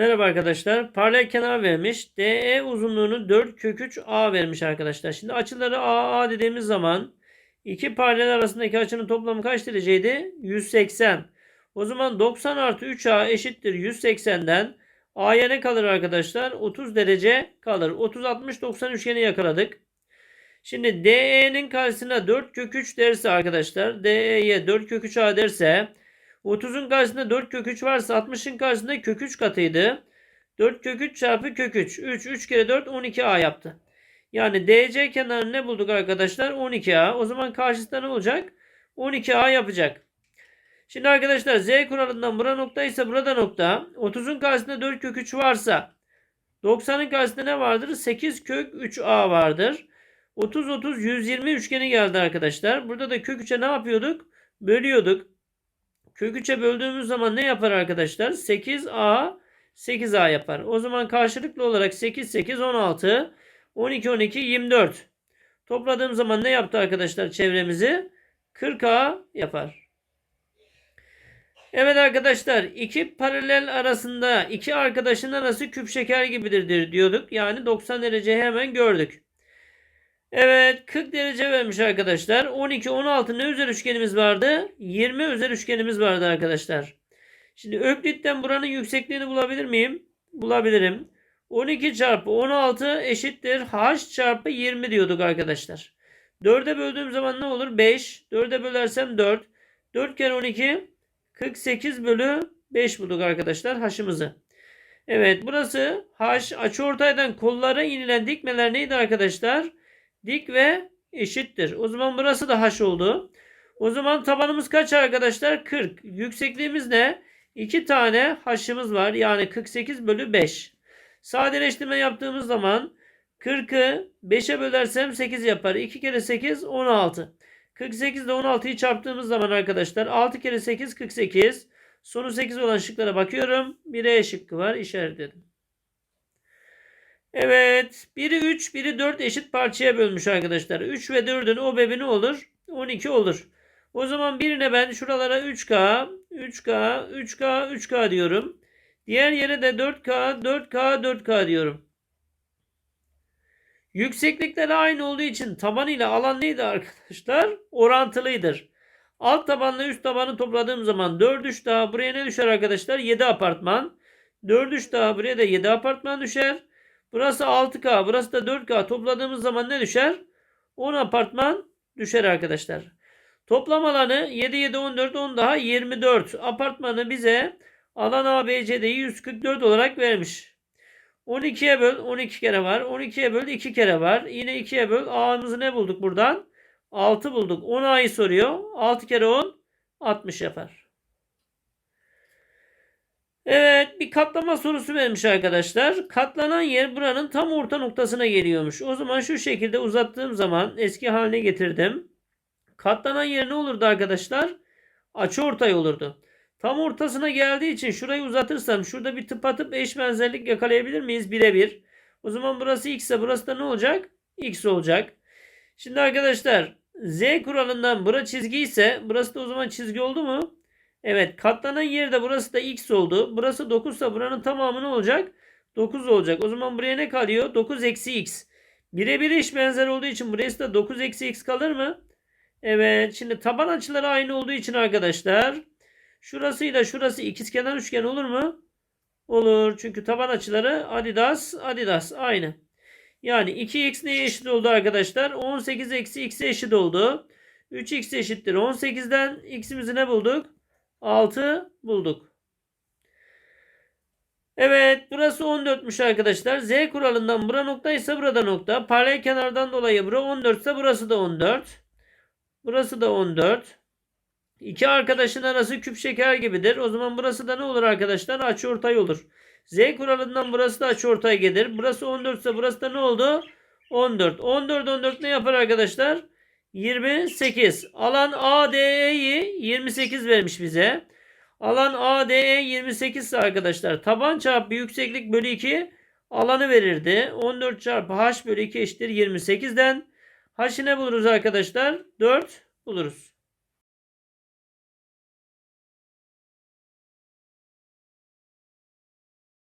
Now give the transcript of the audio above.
Merhaba arkadaşlar. Paralel kenar vermiş. DE uzunluğunu 4 kök 3 A vermiş arkadaşlar. Şimdi açıları A A dediğimiz zaman iki paralel arasındaki açının toplamı kaç dereceydi? 180. O zaman 90 artı 3A eşittir 180'den A'ya ne kalır arkadaşlar? 30 derece kalır. 30 60 90 üçgeni yakaladık. Şimdi DE'nin karşısına 4 kök 3 derse arkadaşlar DE'ye 4 kök 3 A derse 30'un karşısında 4 kök 3 varsa 60'ın karşısında kök 3 katıydı. 4 kök 3 çarpı kök 3. 3 3 kere 4 12A yaptı. Yani DC kenarını ne bulduk arkadaşlar? 12A. O zaman karşısında ne olacak? 12A yapacak. Şimdi arkadaşlar Z kuralından bura nokta ise burada nokta. 30'un karşısında 4 kök 3 varsa 90'ın karşısında ne vardır? 8 kök 3A vardır. 30 30 120 üçgeni geldi arkadaşlar. Burada da kök 3'e ne yapıyorduk? Bölüyorduk. Kök 3'e böldüğümüz zaman ne yapar arkadaşlar? 8A 8A yapar. O zaman karşılıklı olarak 8 8 16 12 12 24. Topladığım zaman ne yaptı arkadaşlar çevremizi? 40A yapar. Evet arkadaşlar iki paralel arasında iki arkadaşın arası küp şeker gibidir diyorduk. Yani 90 dereceyi hemen gördük. Evet 40 derece vermiş arkadaşlar. 12, 16 ne özel üçgenimiz vardı? 20 özel üçgenimiz vardı arkadaşlar. Şimdi Öklit'ten buranın yüksekliğini bulabilir miyim? Bulabilirim. 12 çarpı 16 eşittir h çarpı 20 diyorduk arkadaşlar. 4'e böldüğüm zaman ne olur? 5. 4'e bölersem 4. 4 kere 12 48 bölü 5 bulduk arkadaşlar h'ımızı. Evet burası h açıortaydan kollara inilen dikmeler neydi arkadaşlar? Dik ve eşittir. O zaman burası da h oldu. O zaman tabanımız kaç arkadaşlar? 40. Yüksekliğimiz ne? 2 tane h'ımız var. Yani 48 bölü 5. Sadeleştirme yaptığımız zaman 40'ı 5'e bölersem 8 yapar. 2 kere 8 16. 48 ile 16'yı çarptığımız zaman arkadaşlar 6 kere 8 48. Sonu 8 olan şıklara bakıyorum. 1'e şıkkı var. İşaretledim. Evet. Biri 3, biri 4 eşit parçaya bölmüş arkadaşlar. 3 ve 4'ün o bebi ne olur? 12 olur. O zaman birine ben şuralara 3K, 3K, 3K, 3K diyorum. Diğer yere de 4K, 4K, 4K diyorum. Yükseklikleri aynı olduğu için taban ile alan neydi arkadaşlar? Orantılıdır. Alt tabanla üst tabanı topladığım zaman 4 3 daha buraya ne düşer arkadaşlar? 7 apartman. 4 3 daha buraya da 7 apartman düşer. Burası 6K, burası da 4K. Topladığımız zaman ne düşer? 10 apartman düşer arkadaşlar. Toplam alanı 7 7 14 10 daha 24. Apartmanı bize alan ABCD'yi 144 olarak vermiş. 12'ye böl 12 kere var. 12'ye böl 2 kere var. Yine 2'ye böl A'mızı ne bulduk buradan? 6 bulduk. 10 A'yı soruyor. 6 kere 10 60 yapar. Evet bir katlama sorusu vermiş arkadaşlar. Katlanan yer buranın tam orta noktasına geliyormuş. O zaman şu şekilde uzattığım zaman eski haline getirdim. Katlanan yer ne olurdu arkadaşlar? Açı ortay olurdu. Tam ortasına geldiği için şurayı uzatırsam şurada bir tıpatıp eş benzerlik yakalayabilir miyiz? Birebir. O zaman burası x ise burası da ne olacak? x olacak. Şimdi arkadaşlar z kuralından bura çizgi ise burası da o zaman çizgi oldu mu? Evet katlanan yerde burası da x oldu. Burası 9 ise buranın tamamı ne olacak? 9 olacak. O zaman buraya ne kalıyor? 9 eksi x. Birebir eş benzer olduğu için burası da 9 eksi x kalır mı? Evet. Şimdi taban açıları aynı olduğu için arkadaşlar. Şurasıyla şurası ikizkenar üçgen olur mu? Olur. Çünkü taban açıları adidas adidas aynı. Yani 2x neye eşit oldu arkadaşlar? 18 eksi x'e eşit oldu. 3x eşittir 18'den x'imizi ne bulduk? 6 bulduk. Evet burası 14'müş arkadaşlar. Z kuralından bura nokta ise burada nokta. Paralel kenardan dolayı bura 14 ise burası da 14. Burası da 14. İki arkadaşın arası küp şeker gibidir. O zaman burası da ne olur arkadaşlar? Açıortay olur. Z kuralından burası da açıortay gelir. Burası 14 ise burası da ne oldu? 14. 14 14 ne yapar arkadaşlar? 28. Alan ADE'yi 28 vermiş bize. Alan ADE 28 ise arkadaşlar taban çarpı yükseklik bölü 2 alanı verirdi. 14 çarpı h bölü 2 eşittir 28'den. H'ı ne buluruz arkadaşlar? 4 buluruz.